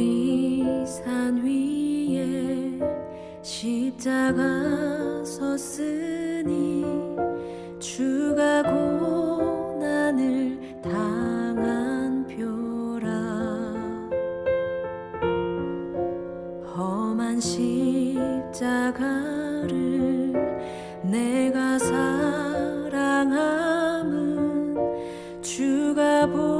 보리산 위에 십자가 섰으니 주가 고난을 당한 표라. 험한 십자가를 내가 사랑함은 주가 보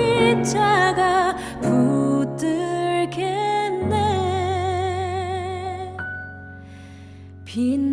십자가 붙들겠네. 빛